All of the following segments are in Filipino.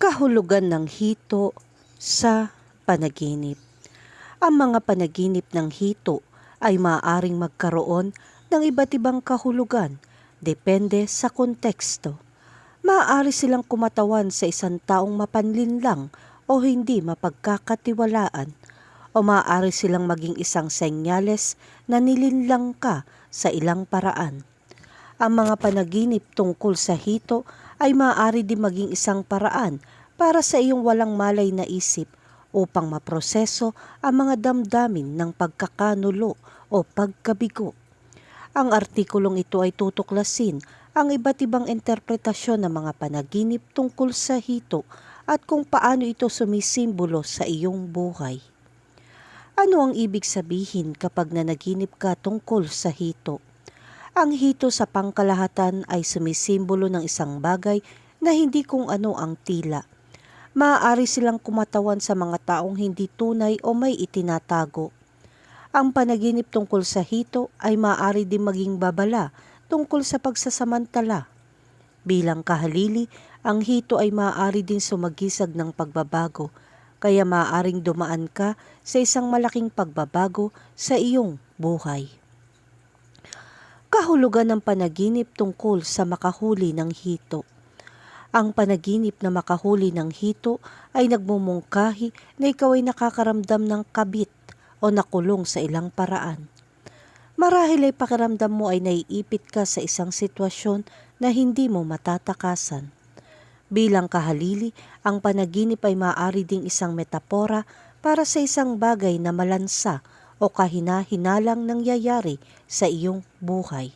kahulugan ng hito sa panaginip. Ang mga panaginip ng hito ay maaaring magkaroon ng iba't ibang kahulugan depende sa konteksto. Maaari silang kumatawan sa isang taong mapanlinlang o hindi mapagkakatiwalaan o maaari silang maging isang senyales na nilinlang ka sa ilang paraan. Ang mga panaginip tungkol sa hito ay maaari din maging isang paraan para sa iyong walang malay na isip upang maproseso ang mga damdamin ng pagkakanulo o pagkabigo. Ang artikulong ito ay tutuklasin ang iba't ibang interpretasyon ng mga panaginip tungkol sa hito at kung paano ito sumisimbolo sa iyong buhay. Ano ang ibig sabihin kapag nanaginip ka tungkol sa hito? Ang hito sa pangkalahatan ay sumisimbolo ng isang bagay na hindi kung ano ang tila. Maaari silang kumatawan sa mga taong hindi tunay o may itinatago. Ang panaginip tungkol sa hito ay maaari din maging babala tungkol sa pagsasamantala. Bilang kahalili, ang hito ay maaari din sumagisag ng pagbabago, kaya maaaring dumaan ka sa isang malaking pagbabago sa iyong buhay kahulugan ng panaginip tungkol sa makahuli ng hito. Ang panaginip na makahuli ng hito ay nagmumungkahi na ikaw ay nakakaramdam ng kabit o nakulong sa ilang paraan. Marahil ay pakiramdam mo ay naiipit ka sa isang sitwasyon na hindi mo matatakasan. Bilang kahalili, ang panaginip ay maaari ding isang metapora para sa isang bagay na malansa o kahina-hinalang nangyayari sa iyong buhay.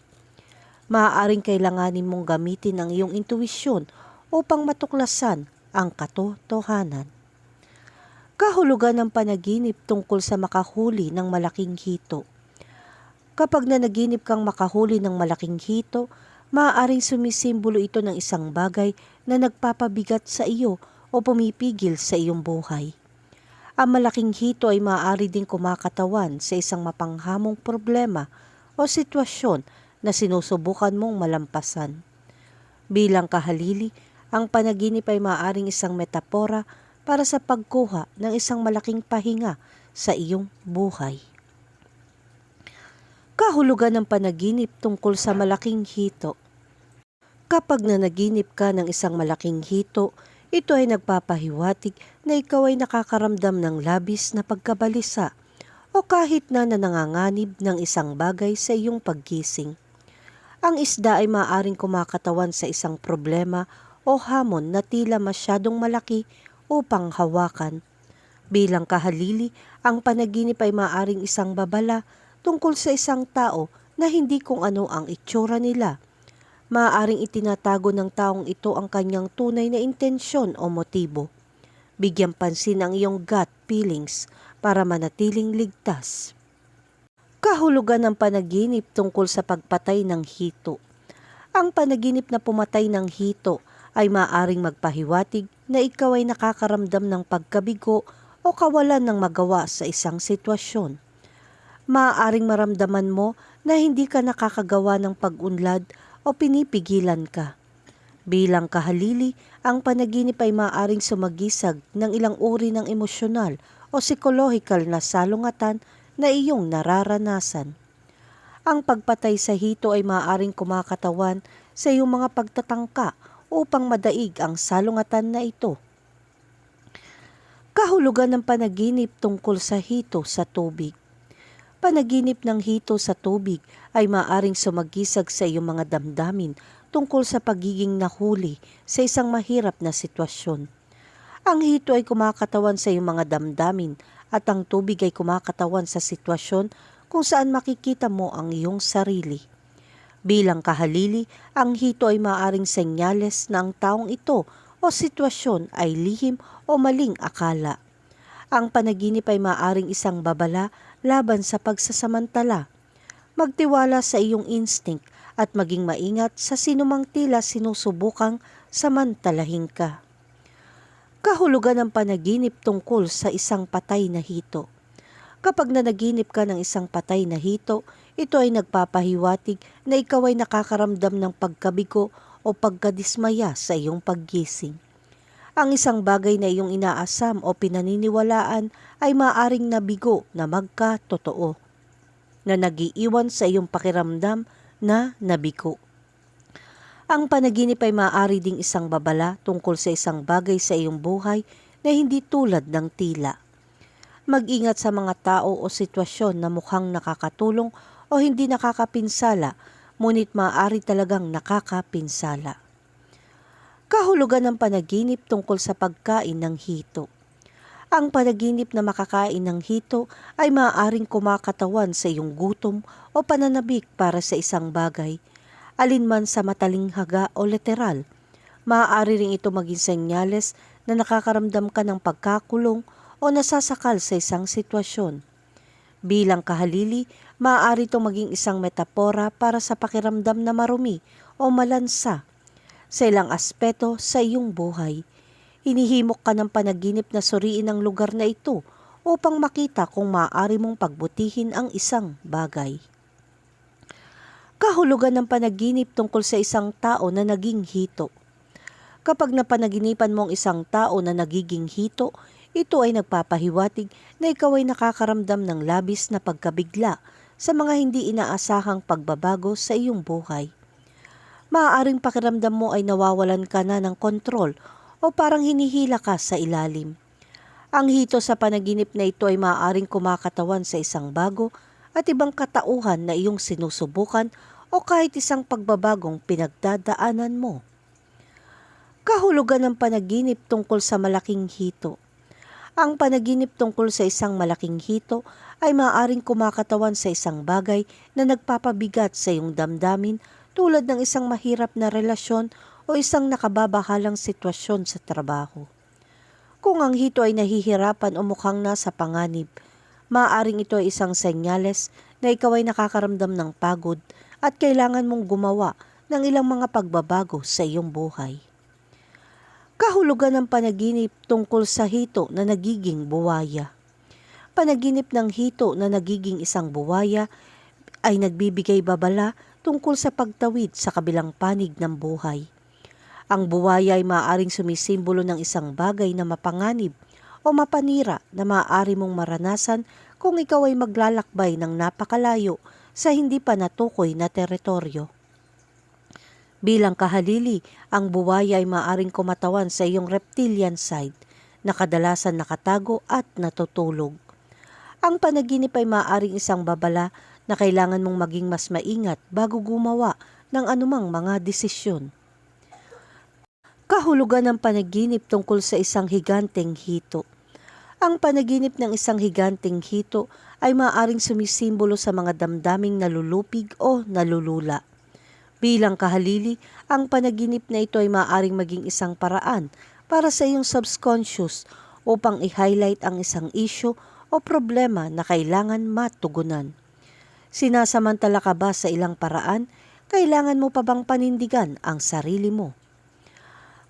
Maaaring kailanganin mong gamitin ang iyong intuisyon upang matuklasan ang katotohanan. Kahulugan ng panaginip tungkol sa makahuli ng malaking hito. Kapag nanaginip kang makahuli ng malaking hito, maaaring sumisimbolo ito ng isang bagay na nagpapabigat sa iyo o pumipigil sa iyong buhay. Ang malaking hito ay maaari ding kumakatawan sa isang mapanghamong problema o sitwasyon na sinusubukan mong malampasan. Bilang kahalili, ang panaginip ay maaaring isang metapora para sa pagkuha ng isang malaking pahinga sa iyong buhay. Kahulugan ng panaginip tungkol sa malaking hito. Kapag nanaginip ka ng isang malaking hito, ito ay nagpapahiwatig na ikaw ay nakakaramdam ng labis na pagkabalisa o kahit na nananganganib ng isang bagay sa iyong paggising. Ang isda ay maaaring kumakatawan sa isang problema o hamon na tila masyadong malaki upang hawakan. Bilang kahalili, ang panaginip ay maaaring isang babala tungkol sa isang tao na hindi kung ano ang itsura nila maaaring itinatago ng taong ito ang kanyang tunay na intensyon o motibo. Bigyan pansin ang iyong gut feelings para manatiling ligtas. Kahulugan ng panaginip tungkol sa pagpatay ng hito. Ang panaginip na pumatay ng hito ay maaaring magpahiwatig na ikaw ay nakakaramdam ng pagkabigo o kawalan ng magawa sa isang sitwasyon. Maaaring maramdaman mo na hindi ka nakakagawa ng pag-unlad o pinipigilan ka. Bilang kahalili, ang panaginip ay maaaring sumagisag ng ilang uri ng emosyonal o psikolohikal na salungatan na iyong nararanasan. Ang pagpatay sa hito ay maaaring kumakatawan sa iyong mga pagtatangka upang madaig ang salungatan na ito. Kahulugan ng panaginip tungkol sa hito sa tubig panaginip ng hito sa tubig ay maaring sumagisag sa iyong mga damdamin tungkol sa pagiging nahuli sa isang mahirap na sitwasyon. Ang hito ay kumakatawan sa iyong mga damdamin at ang tubig ay kumakatawan sa sitwasyon kung saan makikita mo ang iyong sarili. Bilang kahalili, ang hito ay maaring senyales na ang taong ito o sitwasyon ay lihim o maling akala. Ang panaginip ay maaring isang babala laban sa pagsasamantala. Magtiwala sa iyong instinct at maging maingat sa sinumang tila sinusubukang samantalahin ka. Kahulugan ng panaginip tungkol sa isang patay na hito. Kapag nanaginip ka ng isang patay na hito, ito ay nagpapahiwatig na ikaw ay nakakaramdam ng pagkabigo o pagkadismaya sa iyong paggising. Ang isang bagay na iyong inaasam o pinaniniwalaan ay maaring nabigo na magka-totoo na nagiiwan sa iyong pakiramdam na nabigo. Ang panaginip ay maaari ding isang babala tungkol sa isang bagay sa iyong buhay na hindi tulad ng tila. Mag-ingat sa mga tao o sitwasyon na mukhang nakakatulong o hindi nakakapinsala, ngunit maaari talagang nakakapinsala. Kahulugan ng panaginip tungkol sa pagkain ng hito. Ang panaginip na makakain ng hito ay maaaring kumakatawan sa iyong gutom o pananabik para sa isang bagay, alinman sa matalinghaga o literal. Maaari rin ito maging senyales na nakakaramdam ka ng pagkakulong o nasasakal sa isang sitwasyon. Bilang kahalili, maaari itong maging isang metapora para sa pakiramdam na marumi o malansa sa ilang aspeto sa iyong buhay. Hinihimok ka ng panaginip na suriin ang lugar na ito upang makita kung maaari mong pagbutihin ang isang bagay. Kahulugan ng panaginip tungkol sa isang tao na naging hito. Kapag napanaginipan mo ang isang tao na nagiging hito, ito ay nagpapahiwatig na ikaw ay nakakaramdam ng labis na pagkabigla sa mga hindi inaasahang pagbabago sa iyong buhay maaaring pakiramdam mo ay nawawalan ka na ng kontrol o parang hinihila ka sa ilalim. Ang hito sa panaginip na ito ay maaaring kumakatawan sa isang bago at ibang katauhan na iyong sinusubukan o kahit isang pagbabagong pinagdadaanan mo. Kahulugan ng panaginip tungkol sa malaking hito. Ang panaginip tungkol sa isang malaking hito ay maaaring kumakatawan sa isang bagay na nagpapabigat sa iyong damdamin tulad ng isang mahirap na relasyon o isang nakababahalang sitwasyon sa trabaho. Kung ang hito ay nahihirapan o mukhang nasa panganib, maaaring ito ay isang senyales na ikaw ay nakakaramdam ng pagod at kailangan mong gumawa ng ilang mga pagbabago sa iyong buhay. Kahulugan ng panaginip tungkol sa hito na nagiging buwaya. Panaginip ng hito na nagiging isang buwaya ay nagbibigay babala tungkol sa pagtawid sa kabilang panig ng buhay. Ang buwaya ay maaaring sumisimbolo ng isang bagay na mapanganib o mapanira na maaari mong maranasan kung ikaw ay maglalakbay ng napakalayo sa hindi pa natukoy na teritoryo. Bilang kahalili, ang buwaya ay maaring kumatawan sa iyong reptilian side na kadalasan nakatago at natutulog. Ang panaginip ay maaaring isang babala na kailangan mong maging mas maingat bago gumawa ng anumang mga desisyon. Kahulugan ng panaginip tungkol sa isang higanteng hito. Ang panaginip ng isang higanteng hito ay maaaring sumisimbolo sa mga damdaming nalulupig o nalulula. Bilang kahalili, ang panaginip na ito ay maaaring maging isang paraan para sa iyong subconscious upang i-highlight ang isang issue o problema na kailangan matugunan. Sinasamantala ka ba sa ilang paraan? Kailangan mo pa bang panindigan ang sarili mo?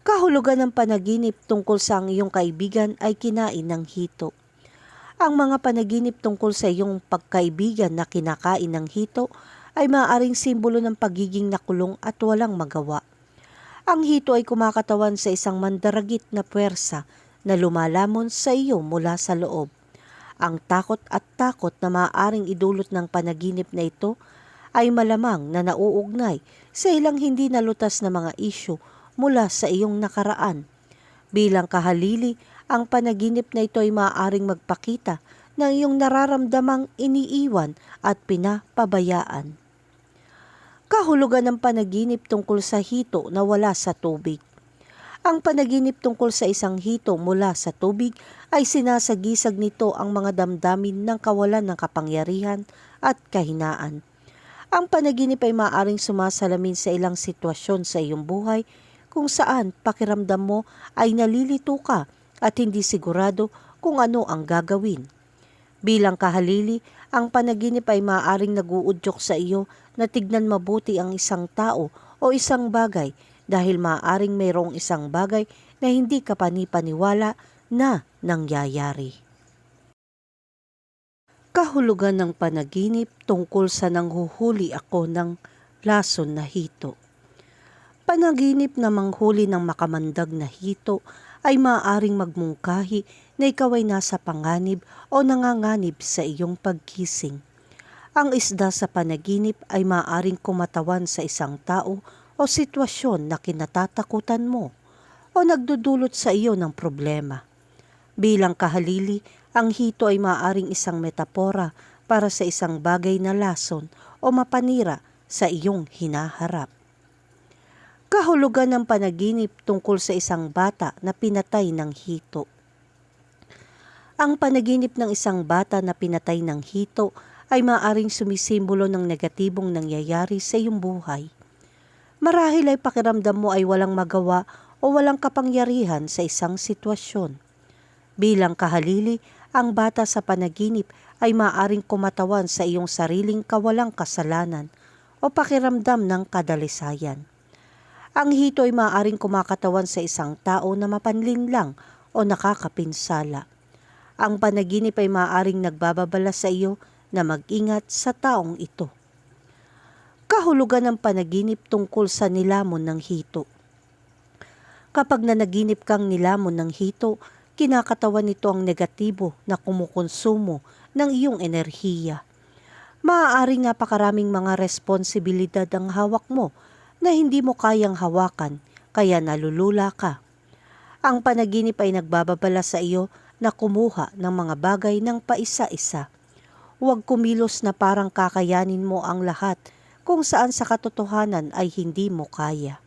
Kahulugan ng panaginip tungkol sa ang iyong kaibigan ay kinain ng hito. Ang mga panaginip tungkol sa iyong pagkaibigan na kinakain ng hito ay maaaring simbolo ng pagiging nakulong at walang magawa. Ang hito ay kumakatawan sa isang mandaragit na puwersa na lumalamon sa iyo mula sa loob. Ang takot at takot na maaaring idulot ng panaginip na ito ay malamang na nauugnay sa ilang hindi nalutas na mga isyu mula sa iyong nakaraan. Bilang kahalili, ang panaginip na ito ay maaaring magpakita ng iyong nararamdamang iniiwan at pinapabayaan. Kahulugan ng panaginip tungkol sa hito na wala sa tubig. Ang panaginip tungkol sa isang hito mula sa tubig ay sinasagisag nito ang mga damdamin ng kawalan ng kapangyarihan at kahinaan. Ang panaginip ay maaaring sumasalamin sa ilang sitwasyon sa iyong buhay kung saan pakiramdam mo ay nalilito ka at hindi sigurado kung ano ang gagawin. Bilang kahalili, ang panaginip ay maaaring naguudyok sa iyo na tignan mabuti ang isang tao o isang bagay dahil maaaring mayroong isang bagay na hindi ka panipaniwala na nangyayari. Kahulugan ng panaginip tungkol sa nanghuhuli ako ng lason na hito. Panaginip na manghuli ng makamandag na hito ay maaaring magmungkahi na ikaw ay nasa panganib o nanganganib sa iyong pagkising. Ang isda sa panaginip ay maaaring kumatawan sa isang tao o sitwasyon na kinatatakutan mo o nagdudulot sa iyo ng problema. Bilang kahalili, ang hito ay maaaring isang metapora para sa isang bagay na lason o mapanira sa iyong hinaharap. Kahulugan ng panaginip tungkol sa isang bata na pinatay ng hito. Ang panaginip ng isang bata na pinatay ng hito ay maaring sumisimbolo ng negatibong nangyayari sa iyong buhay. Marahil ay pakiramdam mo ay walang magawa o walang kapangyarihan sa isang sitwasyon. Bilang kahalili, ang bata sa panaginip ay maaring kumatawan sa iyong sariling kawalang kasalanan o pakiramdam ng kadalisayan. Ang hito ay maaaring kumakatawan sa isang tao na mapanlinlang o nakakapinsala. Ang panaginip ay maaaring nagbababala sa iyo na mag-ingat sa taong ito. Kahulugan ng panaginip tungkol sa nilamon ng hito. Kapag nanaginip kang nilamon ng hito, kinakatawan nito ang negatibo na kumukonsumo ng iyong enerhiya. Maaaring napakaraming mga responsibilidad ang hawak mo na hindi mo kayang hawakan kaya nalulula ka. Ang panaginip ay nagbababala sa iyo na kumuha ng mga bagay ng paisa-isa. Huwag kumilos na parang kakayanin mo ang lahat kung saan sa katotohanan ay hindi mo kaya.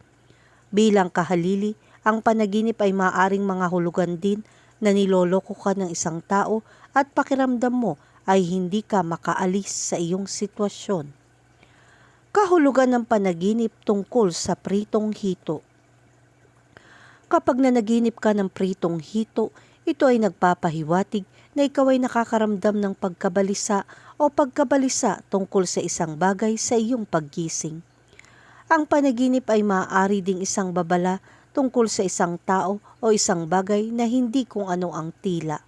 Bilang kahalili, ang panaginip ay maaring mga hulugan din na niloloko ka ng isang tao at pakiramdam mo ay hindi ka makaalis sa iyong sitwasyon kahulugan ng panaginip tungkol sa pritong hito. Kapag nanaginip ka ng pritong hito, ito ay nagpapahiwatig na ikaw ay nakakaramdam ng pagkabalisa o pagkabalisa tungkol sa isang bagay sa iyong paggising. Ang panaginip ay maaari ding isang babala tungkol sa isang tao o isang bagay na hindi kung ano ang tila.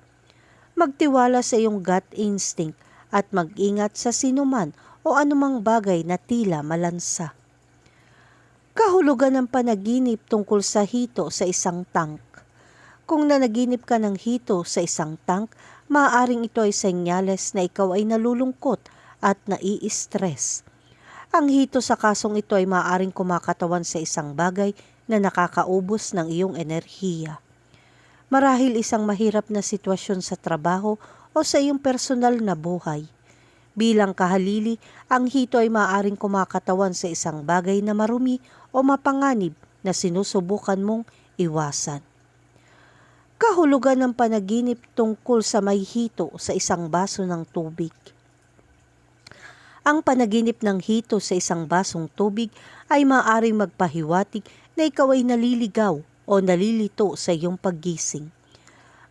Magtiwala sa iyong gut instinct at mag-ingat sa sinuman o anumang bagay na tila malansa. Kahulugan ng panaginip tungkol sa hito sa isang tank. Kung nanaginip ka ng hito sa isang tank, maaaring ito ay senyales na ikaw ay nalulungkot at nai-stress. Ang hito sa kasong ito ay maaaring kumakatawan sa isang bagay na nakakaubos ng iyong enerhiya. Marahil isang mahirap na sitwasyon sa trabaho o sa iyong personal na buhay. Bilang kahalili, ang hito ay maaaring kumakatawan sa isang bagay na marumi o mapanganib na sinusubukan mong iwasan. Kahulugan ng panaginip tungkol sa may hito sa isang baso ng tubig. Ang panaginip ng hito sa isang basong tubig ay maaaring magpahiwatig na ikaw ay naliligaw o nalilito sa iyong paggising.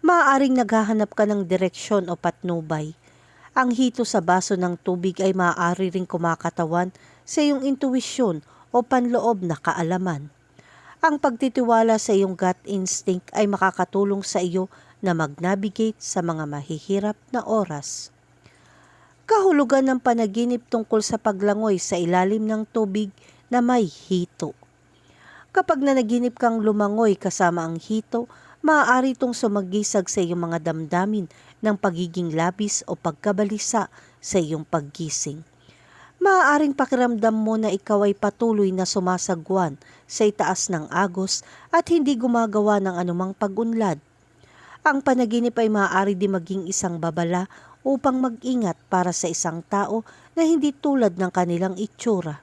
Maaaring naghahanap ka ng direksyon o patnubay. Ang hito sa baso ng tubig ay maaari ring kumakatawan sa iyong intuwisyon o panloob na kaalaman. Ang pagtitiwala sa iyong gut instinct ay makakatulong sa iyo na mag-navigate sa mga mahihirap na oras. Kahulugan ng panaginip tungkol sa paglangoy sa ilalim ng tubig na may hito. Kapag nanaginip kang lumangoy kasama ang hito, maaari itong sumagisag sa iyong mga damdamin ng pagiging labis o pagkabalisa sa iyong paggising. Maaaring pakiramdam mo na ikaw ay patuloy na sumasagwan sa itaas ng agos at hindi gumagawa ng anumang pagunlad. Ang panaginip ay maaari di maging isang babala upang mag-ingat para sa isang tao na hindi tulad ng kanilang itsura.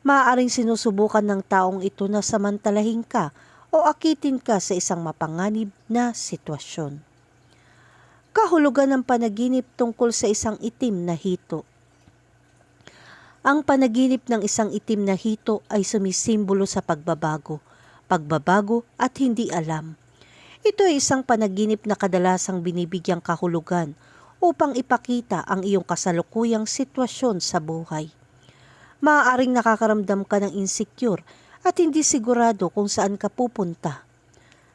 Maaaring sinusubukan ng taong ito na samantalahin ka o akitin ka sa isang mapanganib na sitwasyon. Kahulugan ng panaginip tungkol sa isang itim na hito. Ang panaginip ng isang itim na hito ay sumisimbolo sa pagbabago, pagbabago at hindi alam. Ito ay isang panaginip na kadalasang binibigyang kahulugan upang ipakita ang iyong kasalukuyang sitwasyon sa buhay. Maaaring nakakaramdam ka ng insecure at hindi sigurado kung saan ka pupunta.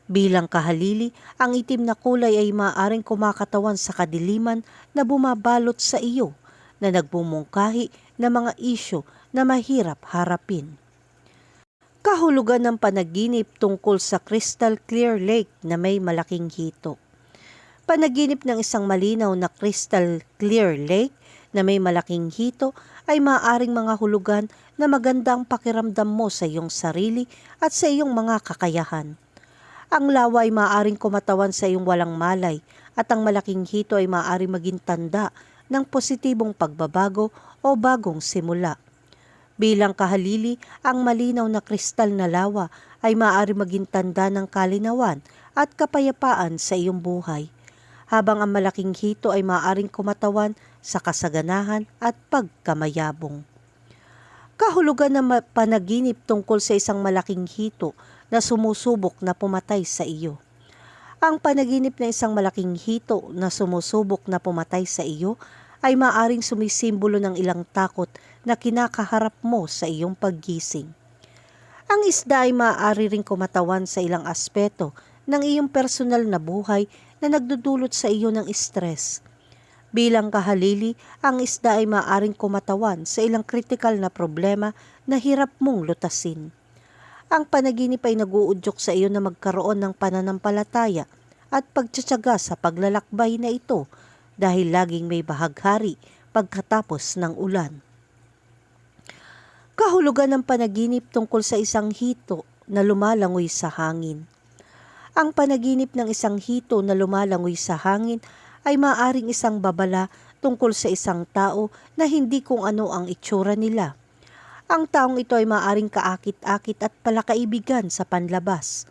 Bilang kahalili, ang itim na kulay ay maaaring kumakatawan sa kadiliman na bumabalot sa iyo na nagbumungkahi na mga isyo na mahirap harapin. Kahulugan ng panaginip tungkol sa crystal clear lake na may malaking hito. Panaginip ng isang malinaw na crystal clear lake na may malaking hito ay maaaring mga hulugan na magandang pakiramdam mo sa iyong sarili at sa iyong mga kakayahan. Ang lawa ay maaaring kumatawan sa iyong walang malay at ang malaking hito ay maaaring maging tanda ng positibong pagbabago o bagong simula. Bilang kahalili, ang malinaw na kristal na lawa ay maaari maging tanda ng kalinawan at kapayapaan sa iyong buhay, habang ang malaking hito ay maaaring kumatawan sa kasaganahan at pagkamayabong. Kahulugan ng panaginip tungkol sa isang malaking hito na sumusubok na pumatay sa iyo. Ang panaginip ng isang malaking hito na sumusubok na pumatay sa iyo ay maaring sumisimbolo ng ilang takot na kinakaharap mo sa iyong paggising. Ang isda ay maaari ring kumatawan sa ilang aspeto ng iyong personal na buhay na nagdudulot sa iyo ng stress. Bilang kahalili, ang isda ay maaring kumatawan sa ilang kritikal na problema na hirap mong lutasin. Ang panaginip ay naguudyok sa iyo na magkaroon ng pananampalataya at pagtsatsaga sa paglalakbay na ito dahil laging may bahaghari pagkatapos ng ulan. Kahulugan ng panaginip tungkol sa isang hito na lumalangoy sa hangin. Ang panaginip ng isang hito na lumalangoy sa hangin ay maaring isang babala tungkol sa isang tao na hindi kung ano ang itsura nila. Ang taong ito ay maaring kaakit-akit at palakaibigan sa panlabas,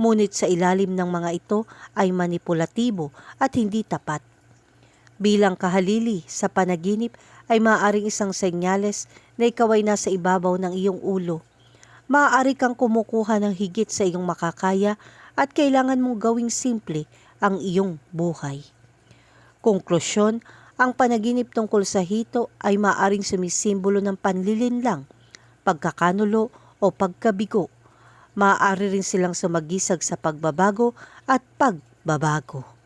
ngunit sa ilalim ng mga ito ay manipulatibo at hindi tapat. Bilang kahalili sa panaginip ay maaaring isang senyales na ikaw ay nasa ibabaw ng iyong ulo. Maaari kang kumukuha ng higit sa iyong makakaya at kailangan mong gawing simple ang iyong buhay. Konklusyon, ang panaginip tungkol sa hito ay maaring sumisimbolo ng panlilinlang, pagkakanulo o pagkabigo. Maaari rin silang sumagisag sa pagbabago at pagbabago.